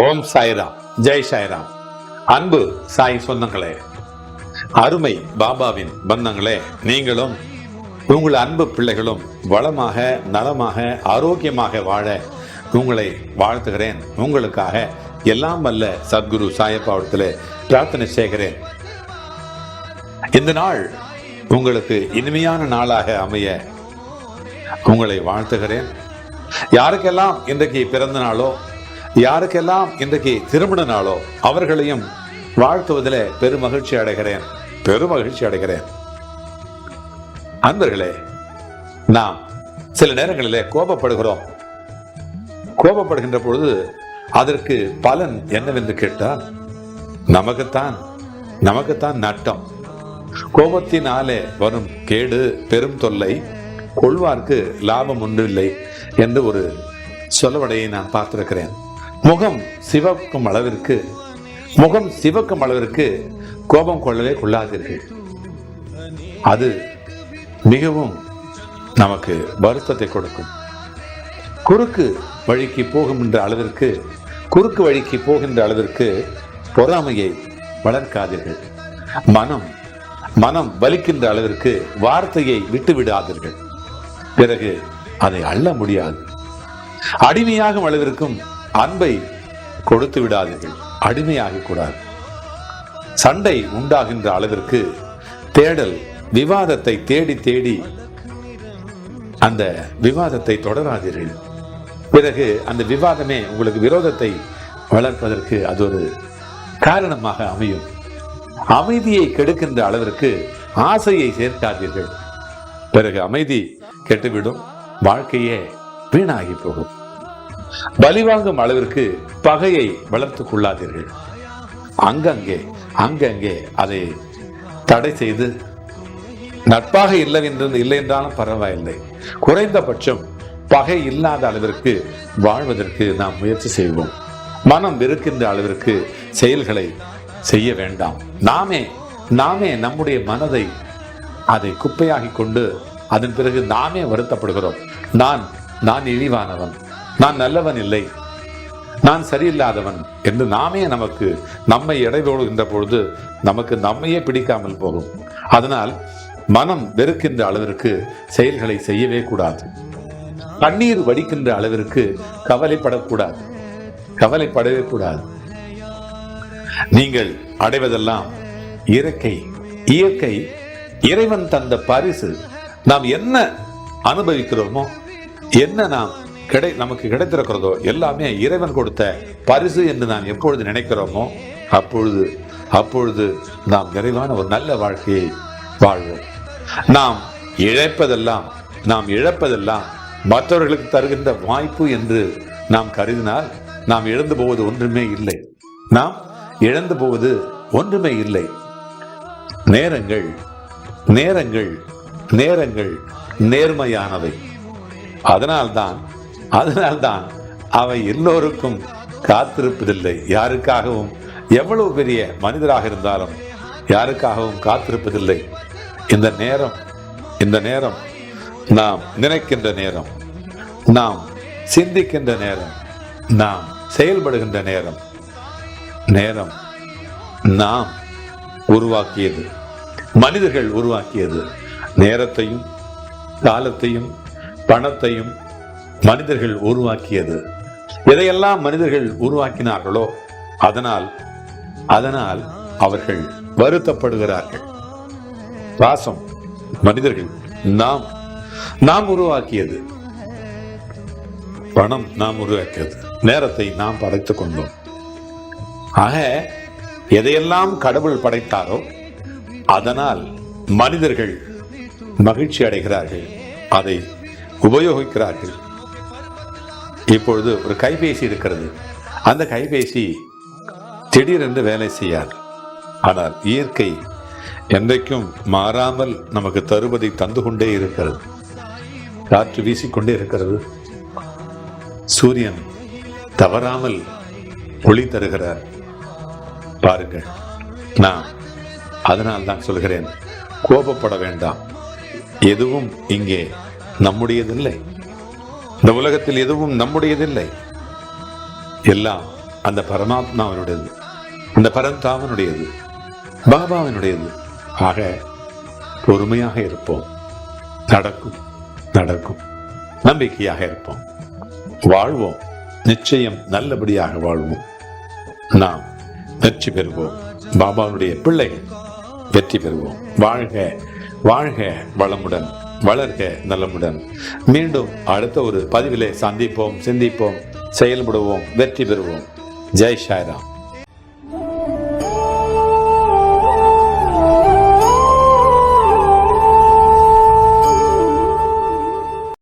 ஓம் சாய்ராம். ஜெய் சாய்ராம். அன்பு சாய் சொந்தங்களே அருமை பாபாவின் பந்தங்களே நீங்களும் உங்கள் அன்பு பிள்ளைகளும் வளமாக நலமாக ஆரோக்கியமாக வாழ உங்களை வாழ்த்துகிறேன். உங்களுக்காக எல்லாம் வல்ல சத்குரு சாயப்பாவத்தில் பிரார்த்தனை செய்கிறேன். இந்த நாள் உங்களுக்கு இனிமையான நாளாக அமைய உங்களை வாழ்த்துகிறேன். யாருக்கெல்லாம் இன்றைக்கு பிறந்த நாளோ யாருக்கெல்லாம் இன்றைக்கு திருமண நாளோ அவர்களையும் வாழ்த்துவதில் பெருமகிழ்ச்சி அடைகிறேன். பெருமகிழ்ச்சி அடைகிறேன். அன்பர்களே நாம் சில நேரங்களிலே கோபப்படுகிறோம். கோபப்படுகின்ற பொழுது அதற்கு பலன் என்னவென்று கேட்டால் நமக்குத்தான் நமக்குத்தான் நட்டம். கோபத்தினாலே வரும் கேடு பெரும் தொல்லை கொள்வார்க்கு லாபம் ஒன்றில்லை என்று ஒரு சொல்லவடையை நான் பார்த்திருக்கிறேன். முகம் சிவக்கும் அளவிற்கு முகம் சிவக்கும் அளவிற்கு கோபம் கொள்ளவே கொள்ளாதீர்கள். அது மிகவும் நமக்கு வருத்தத்தை கொடுக்கும். குறுக்கு வழிக்கு போகின்ற அளவிற்கு குறுக்கு வழிக்கு போகின்ற அளவிற்கு பொறாமையை வளர்க்காதீர்கள். மனம் மனம் வலிக்கின்ற அளவிற்கு வார்த்தையை விட்டு விடாதீர்கள் பிறகு அதை அள்ள முடியாது. அடிமையாகும் அளவிற்கும் அன்பை கொடுத்து விடாதீர்கள் அடிமையாக கூடாது. சண்டை உண்டாகின்ற அளவிற்கு தேடல் விவாதத்தை தேடி தேடி அந்த விவாதத்தை தொடராதீர்கள். பிறகு அந்த விவாதமே உங்களுக்கு விரோதத்தை வளர்ப்பதற்கு அது ஒரு காரணமாக அமையும். அமைதியை கெடுக்கின்ற அளவிற்கு ஆசையை சேர்க்காதீர்கள். பிறகு அமைதி கெட்டுவிடும் வாழ்க்கையே வீணாகி போகும். பலிவாங்கும் அளவிற்கு பகையை வளர்த்துக் கொள்ளாதீர்கள். அங்கங்கே அங்கங்கே அதை தடை செய்து நட்பாக இல்லை என்று இல்லை என்றாலும் பரவாயில்லை. குறைந்தபட்சம் பகை இல்லாத அளவிற்கு வாழ்வதற்கு நாம் முயற்சி செய்வோம். மனம் வெறுக்கின்ற அளவிற்கு செயல்களை செய்ய வேண்டாம். நாமே நாமே நம்முடைய மனதை அதை குப்பையாகி கொண்டு அதன் பிறகு நாமே வருத்தப்படுகிறோம். நான் நான் இழிவானவன். நான் நல்லவன் இல்லை. நான் சரியில்லாதவன் என்று நாமே நமக்கு நம்மை எடைபோடுகின்ற பொழுது நமக்கு நம்மையே பிடிக்காமல் போகும். அதனால் மனம் வெறுக்கின்ற அளவிற்கு செயல்களை செய்யவே கூடாது. கண்ணீர் வடிக்கின்ற அளவிற்கு கவலைப்படக்கூடாது. கவலைப்படவே கூடாது. நீங்கள் அடைவதெல்லாம் இயற்கை இயற்கை இறைவன் தந்த பரிசு. நாம் என்ன அனுபவிக்கிறோமோ என்ன நாம் கிடை நமக்கு கிடைத்திருக்கிறதோ எல்லாமே இறைவன் கொடுத்த பரிசு என்று நாம் எப்பொழுது நினைக்கிறோமோ அப்பொழுது அப்பொழுது நாம் நிறைவான ஒரு நல்ல வாழ்க்கையை வாழ்வோம். நாம் இழைப்பதெல்லாம் நாம் இழப்பதெல்லாம் மற்றவர்களுக்கு தருகின்ற வாய்ப்பு என்று நாம் கருதினால் நாம் இழந்து போவது ஒன்றுமே இல்லை. நாம் இழந்து போவது ஒன்றுமே இல்லை. நேரங்கள் நேரங்கள் நேரங்கள் நேர்மையானவை. அதனால்தான் அதனால்தான் அவை எல்லோருக்கும் காத்திருப்பதில்லை. யாருக்காகவும் எவ்வளவு பெரிய மனிதராக இருந்தாலும் யாருக்காகவும் காத்திருப்பதில்லை. இந்த நேரம் இந்த நேரம் நாம் நினைக்கின்ற நேரம் நாம் சிந்திக்கின்ற நேரம் நாம் செயல்படுகின்ற நேரம் நேரம் நாம் உருவாக்கியது மனிதர்கள் உருவாக்கியது. நேரத்தையும் காலத்தையும் பணத்தையும் மனிதர்கள் உருவாக்கியது. எதையெல்லாம் மனிதர்கள் உருவாக்கினார்களோ அதனால் அதனால் அவர்கள் வருத்தப்படுகிறார்கள். பாசம் மனிதர்கள் நாம் நாம் உருவாக்கியது. பணம் நாம் உருவாக்கியது. நேரத்தை நாம் படைத்துக் கொண்டோம். ஆக எதையெல்லாம் கடவுள் படைத்தாரோ அதனால் மனிதர்கள் மகிழ்ச்சி அடைகிறார்கள். அதை உபயோகிக்கிறார்கள். இப்பொழுது ஒரு கைபேசி இருக்கிறது. அந்த கைபேசி திடீரென்று வேலை செய்யாது. ஆனால் இயற்கை என்றைக்கும் மாறாமல் நமக்கு தருவதை தந்து கொண்டே இருக்கிறது. காற்று வீசிக்கொண்டே இருக்கிறது. சூரியன் தவறாமல் ஒளி தருகிறார். பாருங்கள் நான் அதனால் தான் சொல்கிறேன் கோபப்பட வேண்டாம். எதுவும் இங்கே நம்முடையதில்லை. இந்த உலகத்தில் எதுவும் நம்முடையதில்லை. எல்லாம் அந்த பரமாத்மாவினுடையது. அந்த பரந்தாமனுடையது. பாபாவினுடையது. ஆக பொறுமையாக இருப்போம். நடக்கும் நடக்கும். நம்பிக்கையாக இருப்போம். வாழ்வோம். நிச்சயம் நல்லபடியாக வாழ்வோம். நாம் வெற்றி பெறுவோம். பாபாவுடைய பிள்ளைகள் வெற்றி பெறுவோம். வாழ்க வாழ்க வளமுடன். வளர்க நலமுடன். மீண்டும் அடுத்த ஒரு பதிவிலே சந்திப்போம் சிந்திப்போம் செயல்படுவோம் வெற்றி பெறுவோம். ஜெய் ஷாய்ராம்